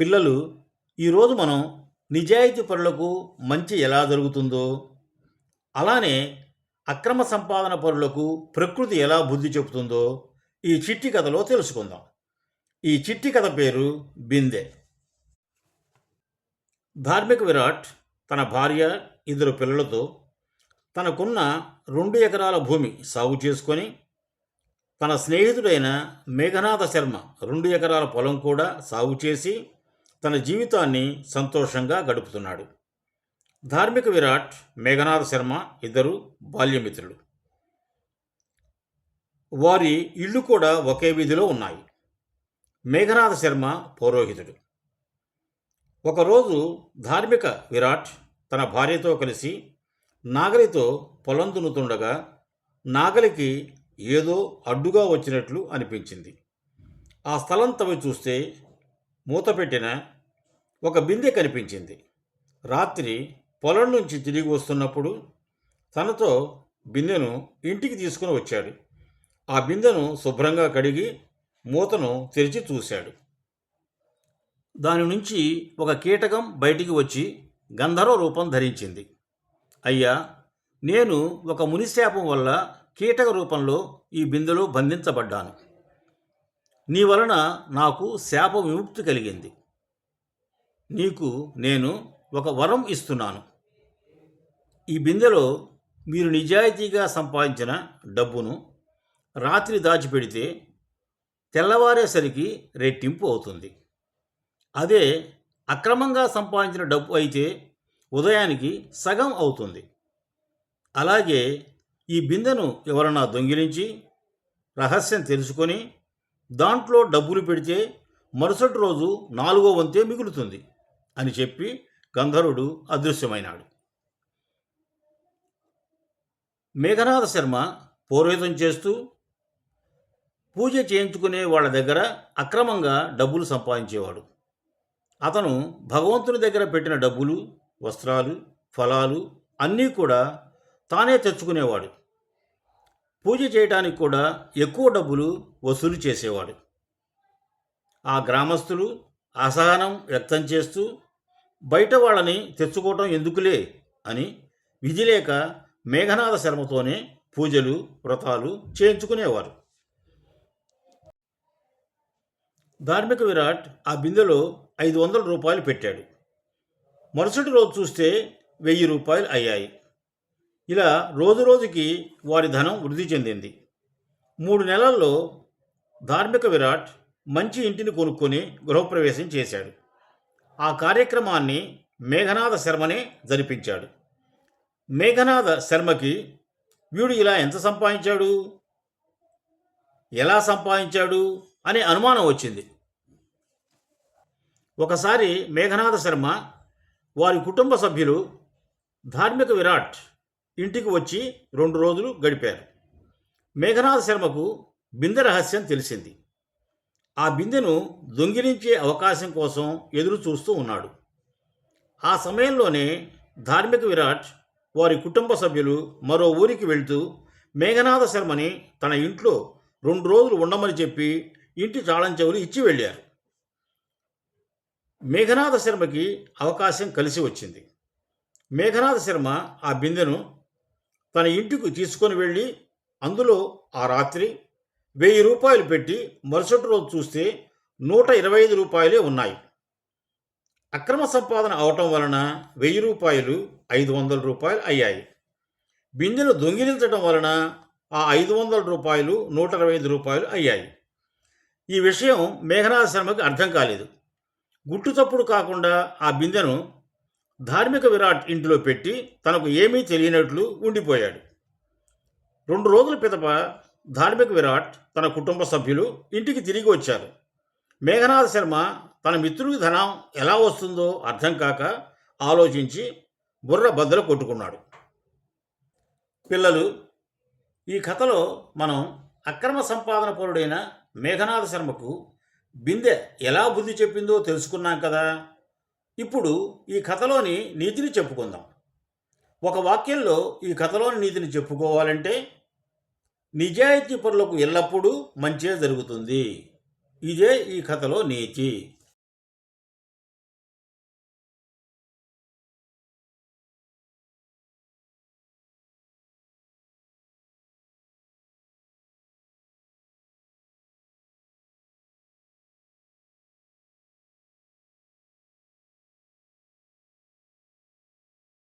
పిల్లలు ఈరోజు మనం నిజాయితీ పరులకు మంచి ఎలా జరుగుతుందో అలానే అక్రమ సంపాదన పరులకు ప్రకృతి ఎలా బుద్ధి చెబుతుందో ఈ చిట్టి కథలో తెలుసుకుందాం. ఈ చిట్టి కథ పేరు బిందె. ధార్మిక విరాట్ తన భార్య ఇద్దరు పిల్లలతో తనకున్న రెండు ఎకరాల భూమి సాగు చేసుకొని తన స్నేహితుడైన మేఘనాథ శర్మ రెండు ఎకరాల పొలం కూడా సాగు చేసి తన జీవితాన్ని సంతోషంగా గడుపుతున్నాడు. ధార్మిక విరాట్ మేఘనాథ శర్మ ఇద్దరు బాల్యమిత్రులు. వారి ఇళ్ళు కూడా ఒకే వీధిలో ఉన్నాయి. మేఘనాథ శర్మ పౌరోహితుడు. ఒకరోజు ధార్మిక విరాట్ తన భార్యతో కలిసి నాగలితో పొలం దున్నుతుండగా నాగలికి ఏదో అడ్డుగా వచ్చినట్లు అనిపించింది. ఆ స్థలం తవ్వి చూస్తే మూతపెట్టిన ఒక బిందె కనిపించింది. రాత్రి పొలం నుంచి తిరిగి వస్తున్నప్పుడు తనతో బిందెను ఇంటికి తీసుకుని వచ్చాడు. ఆ బిందెను శుభ్రంగా కడిగి మూతను తెరిచి చూశాడు. దాని నుంచి ఒక కీటకం బయటికి వచ్చి గంధర్వ రూపం ధరించింది. అయ్యా నేను ఒక మునిశాపం వల్ల కీటక రూపంలో ఈ బిందెలో బంధించబడ్డాను. నీ వలన నాకు శాప విముక్తి కలిగింది. నీకు నేను ఒక వరం ఇస్తున్నాను. ఈ బిందెలో మీరు నిజాయితీగా సంపాదించిన డబ్బును రాత్రి దాచిపెడితే తెల్లవారేసరికి రెట్టింపు అవుతుంది. అదే అక్రమంగా సంపాదించిన డబ్బు అయితే ఉదయానికి సగం అవుతుంది. అలాగే ఈ బిందెను ఎవరన్నా దొంగిలించి రహస్యం తెలుసుకొని దాంట్లో డబ్బులు పెడితే మరుసటి రోజు నాలుగో వంతే మిగులుతుంది అని చెప్పి గంధర్వుడు అదృశ్యమైనాడు. మేఘనాథ శర్మ పౌరోహితం చేస్తూ పూజ చేయించుకునే వాళ్ళ దగ్గర అక్రమంగా డబ్బులు సంపాదించేవాడు. అతను భగవంతుని దగ్గర పెట్టిన డబ్బులు వస్త్రాలు ఫలాలు అన్నీ కూడా తానే తెచ్చుకునేవాడు. పూజ చేయటానికి కూడా ఎక్కువ డబ్బులు వసూలు చేసేవాడు. ఆ గ్రామస్తులు అసహనం వ్యక్తం చేస్తూ బయట వాళ్ళని తెచ్చుకోవటం ఎందుకులే? అని విధిలేక మేఘనాథ శర్మతోనే పూజలు వ్రతాలు చేయించుకునేవారు. ధార్మిక విరాట్ ఆ బిందెలో ఐదు వందల రూపాయలు పెట్టాడు. మరుసటి రోజు చూస్తే వెయ్యి రూపాయలు అయ్యాయి. ఇలా రోజు రోజుకి వారి ధనం వృద్ధి చెందింది. మూడు నెలల్లో ధార్మిక విరాట్ మంచి ఇంటిని కొనుక్కొని గృహప్రవేశం చేశాడు. ఆ కార్యక్రమాన్ని మేఘనాథ శర్మనే జరిపించాడు. మేఘనాథ శర్మకి వీడు ఇలా ఎంత సంపాదించాడు? ఎలా సంపాదించాడు? అనే అనుమానం వచ్చింది. ఒకసారి మేఘనాథ శర్మ వారి కుటుంబ సభ్యులు ధార్మిక విరాట్ ఇంటికి వచ్చి రెండు రోజులు గడిపారు. మేఘనాథ శర్మకు బిందె రహస్యం తెలిసింది. ఆ బిందెను దొంగిలించే అవకాశం కోసం ఎదురు చూస్తూ ఉన్నాడు. ఆ సమయంలోనే ధార్మిక విరాట్ వారి కుటుంబ సభ్యులు మరో ఊరికి వెళ్తూ మేఘనాథ శర్మని తన ఇంట్లో రెండు రోజులు ఉండమని చెప్పి ఇంటి తాళం చెవులు ఇచ్చి వెళ్ళారు. మేఘనాథ శర్మకి అవకాశం కలిసి వచ్చింది. మేఘనాథ శర్మ ఆ బిందెను తన ఇంటికి తీసుకొని వెళ్ళి అందులో ఆ రాత్రి వెయ్యి రూపాయలు పెట్టి మరుసటి రోజు చూస్తే నూట ఇరవై ఐదు రూపాయలే ఉన్నాయి. అక్రమ సంపాదన అవటం వలన వెయ్యి రూపాయలు ఐదు వందల రూపాయలు అయ్యాయి. బిందెను దొంగిలించడం వలన ఆ ఐదు వందల రూపాయలు నూట ఇరవై ఐదు రూపాయలు అయ్యాయి. ఈ విషయం మేఘనాథ శర్మకి అర్థం కాలేదు. గుట్టు చప్పుడు కాకుండా ఆ బిందెను ధార్మిక విరాట్ ఇంటిలో పెట్టి తనకు ఏమీ తెలియనట్లు ఉండిపోయాడు. రెండు రోజుల పిదప ధార్మిక విరాట్ తన కుటుంబ సభ్యులు ఇంటికి తిరిగి వచ్చారు. మేఘనాథ శర్మ తన మిత్రుడికి ధనం ఎలా వస్తుందో అర్థం కాక ఆలోచించి బుర్ర బద్దలు కొట్టుకున్నాడు. పిల్లలు ఈ కథలో మనం అక్రమ సంపాదన పరుడైన మేఘనాథ శర్మకు బిందె ఎలా బుద్ధి చెప్పిందో తెలుసుకున్నాం కదా? ఇప్పుడు ఈ కథలోని నీతిని చెప్పుకుందాం. ఒక వాక్యంలో ఈ కథలోని నీతిని చెప్పుకోవాలంటే నిజాయితీ పరులకు ఎల్లప్పుడూ మంచే జరుగుతుంది. ఇదే ఈ కథలో నీతి.